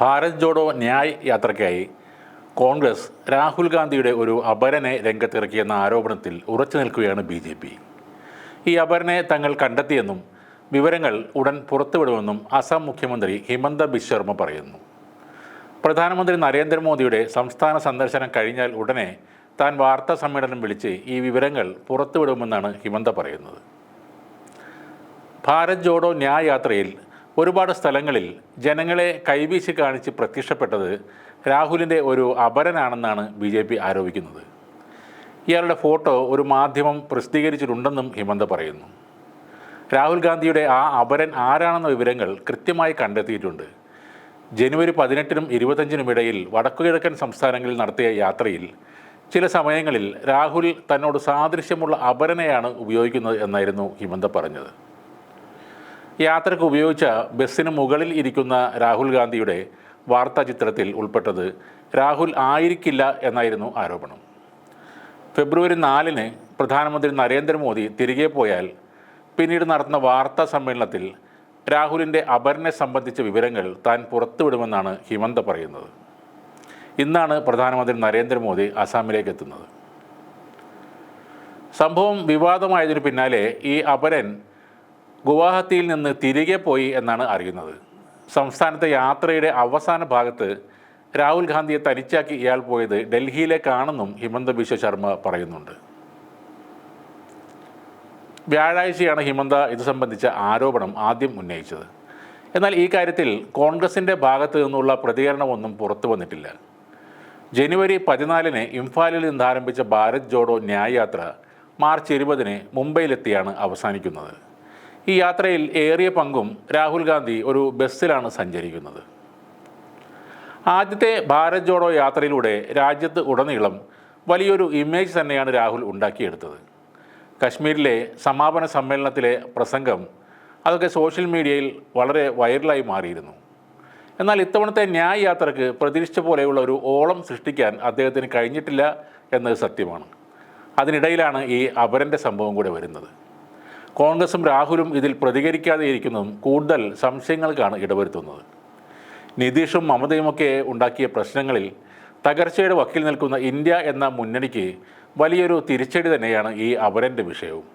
ഭാരത് ജോഡോ ന്യായ് യാത്രയ്ക്കായി കോൺഗ്രസ് രാഹുൽ ഗാന്ധിയുടെ ഒരു അപരനെ രംഗത്തിറക്കിയെന്ന ആരോപണത്തിൽ ഉറച്ചു നിൽക്കുകയാണ് ബി ജെ പി. ഈ അപരനെ തങ്ങൾ കണ്ടെത്തിയെന്നും വിവരങ്ങൾ ഉടൻ പുറത്തുവിടുമെന്നും അസം മുഖ്യമന്ത്രി ഹിമന്ത ബിശ്വർമ്മ പറയുന്നു. പ്രധാനമന്ത്രി നരേന്ദ്രമോദിയുടെ സംസ്ഥാന സന്ദർശനം കഴിഞ്ഞാൽ ഉടനെ താൻ വാർത്താ സമ്മേളനം വിളിച്ച് ഈ വിവരങ്ങൾ പുറത്തുവിടുമെന്നാണ് ഹിമന്ത പറയുന്നത്. ഭാരത് ജോഡോ ന്യായ യാത്രയിൽ ഒരുപാട് സ്ഥലങ്ങളിൽ ജനങ്ങളെ കൈവീശി കാണിച്ച് പ്രത്യക്ഷപ്പെട്ടത് രാഹുലിന്റെ ഒരു അപരനാണെന്നാണ് ബി ജെ പി ആരോപിക്കുന്നത്. ഇയാളുടെ ഫോട്ടോ ഒരു മാധ്യമം പ്രസിദ്ധീകരിച്ചിട്ടുണ്ടെന്നും ഹിമന്ത പറയുന്നു. രാഹുൽ ഗാന്ധിയുടെ ആ അപരൻ ആരാണെന്ന വിവരങ്ങൾ കൃത്യമായി കണ്ടെത്തിയിട്ടുണ്ട്. ജനുവരി പതിനെട്ടിനും ഇരുപത്തഞ്ചിനും ഇടയിൽ വടക്കുകിഴക്കൻ സംസ്ഥാനങ്ങളിൽ നടത്തിയ യാത്രയിൽ ചില സമയങ്ങളിൽ രാഹുൽ തന്നോട് സാദൃശ്യമുള്ള അപരനെയാണ് ഉപയോഗിക്കുന്നത് എന്നായിരുന്നു ഹിമന്ത പറഞ്ഞത്. യാത്രയ്ക്ക് ഉപയോഗിച്ച ബസ്സിന് മുകളിൽ ഇരിക്കുന്ന രാഹുൽ ഗാന്ധിയുടെ വാർത്താ ചിത്രത്തിൽ ഉൾപ്പെട്ടത് രാഹുൽ ആയിരിക്കില്ല എന്നായിരുന്നു ആരോപണം. ഫെബ്രുവരി നാലിന് പ്രധാനമന്ത്രി നരേന്ദ്രമോദി തിരികെ പോയാൽ പിന്നീട് നടത്തുന്ന വാർത്താ സമ്മേളനത്തിൽ രാഹുലിന്റെ അപരനെ സംബന്ധിച്ച വിവരങ്ങൾ താൻ പുറത്തുവിടുമെന്നാണ് ഹിമന്ത പറയുന്നത്. ഇന്നാണ് പ്രധാനമന്ത്രി നരേന്ദ്രമോദി അസാമിലേക്ക് എത്തുന്നത്. സംഭവം വിവാദമായതിനു പിന്നാലെ ഈ അപരൻ ഗുവാഹത്തിയിൽ നിന്ന് തിരികെ പോയി എന്നാണ് അറിയുന്നത്. സംസ്ഥാനത്തെ യാത്രയുടെ അവസാന ഭാഗത്ത് രാഹുൽ ഗാന്ധിയെ തനിച്ചാക്കി ഇയാൾ പോയത് ഡൽഹിയിലേക്കാണെന്നും ഹിമന്ത ബിശ്വ ശർമ്മ പറയുന്നുണ്ട്. വ്യാഴാഴ്ചയാണ് ഹിമന്ത ഇത് സംബന്ധിച്ച ആരോപണം ആദ്യം ഉന്നയിച്ചത്. എന്നാൽ ഈ കാര്യത്തിൽ കോൺഗ്രസിന്റെ ഭാഗത്തു നിന്നുള്ള പ്രതികരണമൊന്നും പുറത്തു വന്നിട്ടില്ല. ജനുവരി പതിനാലിന് ഇംഫാലിൽ നിന്ന് ആരംഭിച്ച ഭാരത് ജോഡോ ന്യായയാത്ര മാർച്ച് ഇരുപതിന് മുംബൈയിലെത്തിയാണ് അവസാനിക്കുന്നത്. ഈ യാത്രയിൽ ഏറിയ പങ്കും രാഹുൽ ഗാന്ധി ഒരു ബസ്സിലാണ് സഞ്ചരിക്കുന്നത്. ആദ്യത്തെ ഭാരത് ജോഡോ യാത്രയിലൂടെ രാജ്യത്ത് ഉടനീളം വലിയൊരു ഇമേജ് തന്നെയാണ് രാഹുൽ ഉണ്ടാക്കിയെടുത്തത്. കശ്മീരിലെ സമാപന സമ്മേളനത്തിലെ പ്രസംഗം അതൊക്കെ സോഷ്യൽ മീഡിയയിൽ വളരെ വൈറലായി മാറിയിരുന്നു. എന്നാൽ ഇത്തവണത്തെ ന്യായ യാത്രയ്ക്ക് പ്രതീക്ഷിച്ച പോലെയുള്ള ഒരു ഓളം സൃഷ്ടിക്കാൻ അദ്ദേഹത്തിന് കഴിഞ്ഞിട്ടില്ല എന്നത് സത്യമാണ്. അതിനിടയിലാണ് ഈ അപരന്റെ സംഭവം കൂടെ വരുന്നത്. കോൺഗ്രസും രാഹുലും ഇതിൽ പ്രതികരിക്കാതെ ഇരിക്കുന്നതും കൂടുതൽ സംശയങ്ങൾക്കാണ് ഇടവരുത്തുന്നത്. നിതീഷും മമതയുമൊക്കെ ഉണ്ടാക്കിയ പ്രശ്നങ്ങളിൽ തകർച്ചയുടെ വക്കിൽ നിൽക്കുന്ന ഇന്ത്യ എന്ന മുന്നണിക്ക് വലിയൊരു തിരിച്ചടി തന്നെയാണ് ഈ അപരന്റെ വിഷയവും.